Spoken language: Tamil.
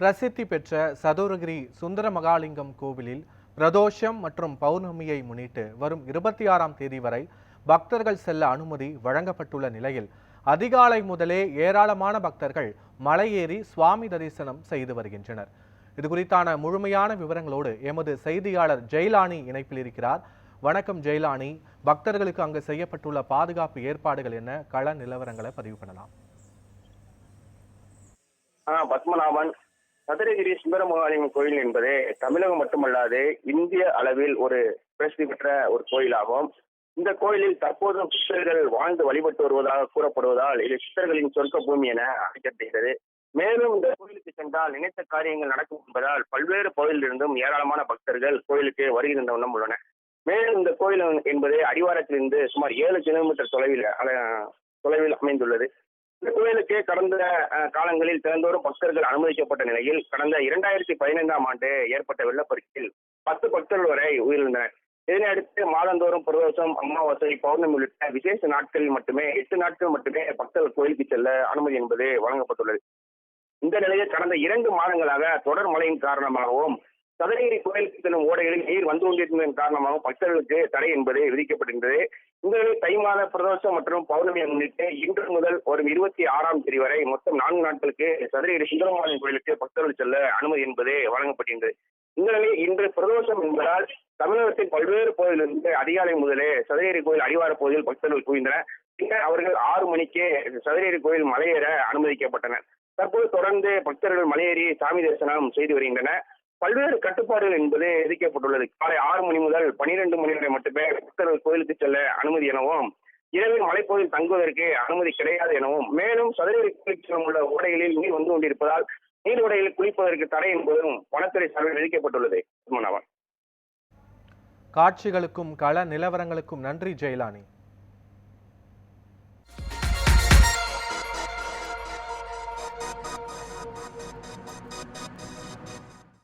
பிரசித்தி பெற்ற சதுரகிரி சுந்தர மகாலிங்கம் கோவிலில் பிரதோஷம் மற்றும் பௌர்ணமியை முன்னிட்டு வரும் இருபத்தி ஆறாம் தேதி வரை பக்தர்கள் செல்ல அனுமதி வழங்கப்பட்டுள்ள நிலையில் அதிகாலை முதலே ஏராளமான பக்தர்கள் மலையேறி சுவாமி தரிசனம் செய்து வருகின்றனர். இது குறித்தான முழுமையான விவரங்களோடு எமது செய்தியாளர் ஜெயலானி இணைப்பில் இருக்கிறார். வணக்கம் ஜெயலானி. பக்தர்களுக்கு அங்கு செய்யப்பட்டுள்ள பாதுகாப்பு ஏற்பாடுகள் என்ன? கள நிலவரங்களை பதிவு பண்ணலாம். பத்மநாபன். சதுரகிரி சுந்தரமகாலிங்கம் கோயில் என்பது தமிழகம் மட்டுமல்லாது இந்திய அளவில் ஒரு பிரசித்தி பெற்ற ஒரு கோயிலாகும். இந்த கோயிலில் தற்போதும் சித்தர்கள் வாழ்ந்து வழிபட்டு வருவதாக கூறப்படுவதால் இது சித்தர்களின் சொர்க்க பூமி என அழைக்கப்படுகிறது. மேலும் இந்த கோயிலுக்கு சென்றால் நினைத்த காரியங்கள் நடக்கும் என்பதால் பல்வேறு பகுதியிலிருந்தும் ஏராளமான பக்தர்கள் கோயிலுக்கு வருகின்ற வண்ணம் உள்ளன. மேலும் இந்த கோயில் என்பது அடிவாரத்திலிருந்து சுமார் ஏழு கிலோமீட்டர் தொலைவில் தொலைவில் அமைந்துள்ளது. இந்த கோயிலுக்கு கடந்த காலங்களில் திறந்தோறும் பக்தர்கள் அனுமதிக்கப்பட்ட நிலையில் கடந்த இரண்டாயிரத்தி பதினைந்தாம் ஆண்டு ஏற்பட்ட வெள்ளப்பெருக்கில் பத்து பக்தர்கள் வரை உயிரிழந்தனர். இதனையடுத்து மாதந்தோறும் பிரதோஷம் அமாவாசை பௌர்ணமி உள்ளிட்ட விசேஷ நாட்களில் மட்டுமே எட்டு நாட்கள் மட்டுமே பக்தர்கள் கோயிலுக்கு செல்ல அனுமதி என்பது வழங்கப்பட்டுள்ளது. இந்த நிலையில் கடந்த இரண்டு மாதங்களாக தொடர் மழையின் காரணமாகவும் சதுரகிரி கோயிலுக்கு செல்லும் ஓடைகளில் நீர் வந்து கொண்டிருந்ததன் காரணமாக பக்தர்களுக்கு தடை என்பது விதிக்கப்பட்டிருந்தது. இந்த தை மாத பிரதோஷம் மற்றும் பௌர்ணமியை முன்னிட்டு இன்று வரும் இருபத்தி ஆறாம் தேதி வரை மொத்தம் நான்கு நாட்களுக்கு சதுரகிரி சுந்தரமாரியன் கோயிலுக்கு பக்தர்கள் செல்ல அனுமதி என்பது வழங்கப்பட்டிருந்தது. இந்த நிலையில் இன்று பிரதோஷம் என்பதால் தமிழகத்தின் பல்வேறு பகுதியிலிருந்து அதிகாலை முதலே சதுரகிரி கோயில் அடிவார பகுதியில் பக்தர்கள் குவிந்தனர். பின்னர் அவர்கள் ஆறு மணிக்கு சதுரகிரி கோயில் மலையேற அனுமதிக்கப்பட்டனர். தற்போது தொடர்ந்து பக்தர்கள் மலையேறி சாமி தரிசனம் செய்து வருகின்றனர். பல்வேறு கட்டுப்பாடுகள் என்பது விதிக்கப்பட்டுள்ளது. காலை ஆறு மணி முதல் பனிரெண்டு மணி வரை மட்டுமே பக்தர்கள் கோயிலுக்கு செல்ல அனுமதி எனவும் இரவில் மலைப்பகுதியில் தங்குவதற்கு அனுமதி கிடையாது எனவும் மேலும் சதுரகிரி கோயிலுக்கு உள்ள ஓடைகளில் நீர் வந்து கொண்டிருப்பதால் நீர் உடையில் குளிப்பதற்கு தடை என்பதும் வனத்துறை சார்பில் விதிக்கப்பட்டுள்ளது. காட்சிகளுக்கும் கள நிலவரங்களுக்கும் நன்றி ஜெயலானி.